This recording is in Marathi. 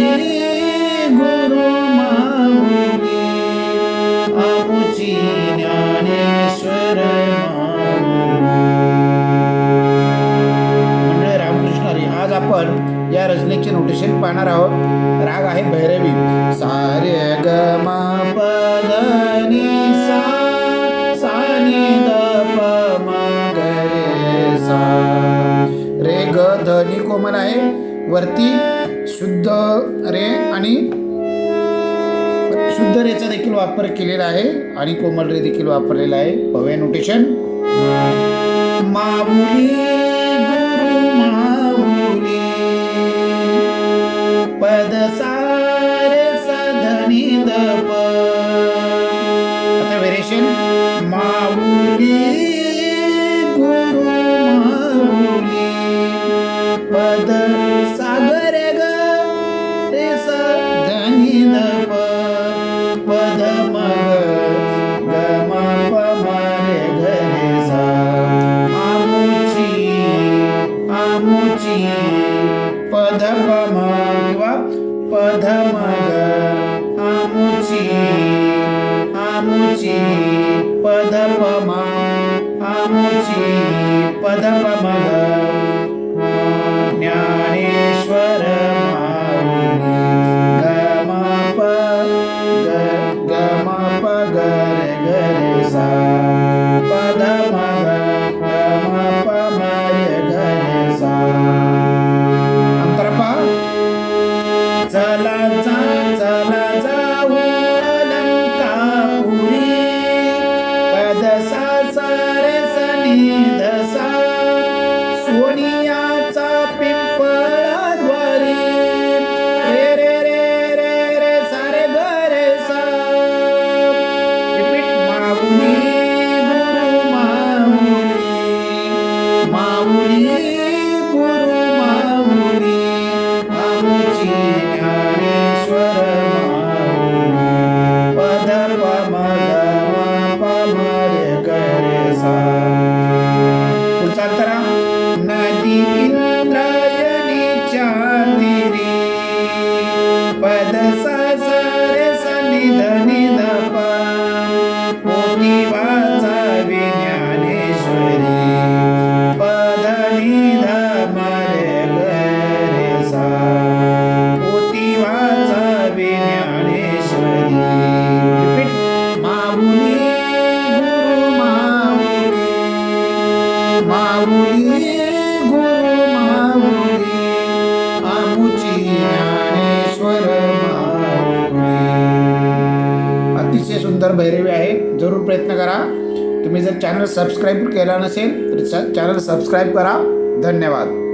गुरु माऊली आमुची ज्ञानेश्वर आज आपण या रचनेचे नोटेशन पाहणार आहोत. राग आहे भैरवी. सारे ग मा पदनी सा सानी द प म रे सा. रे ग ध नी कोमल आहे. वरती शुद्ध रे आणि शुद्ध रेचा देखील वापर केलेला आहे आणि कोमल रे देखील वापरलेला आहे. भव्य नोटेशन माऊली माऊली पदसा सी पध प म किंवा पध म ग आमुची आमुची पध प म आमुची पध प म ग माऊली गो माऊली आमुची ज्ञानेश्वर अतिशय सुंदर भैरवी आहे. जरूर प्रयत्न करा. तुम्ही जर चॅनल सबस्क्राईब केला नसेल तर चॅनल सबस्क्राईब करा. धन्यवाद.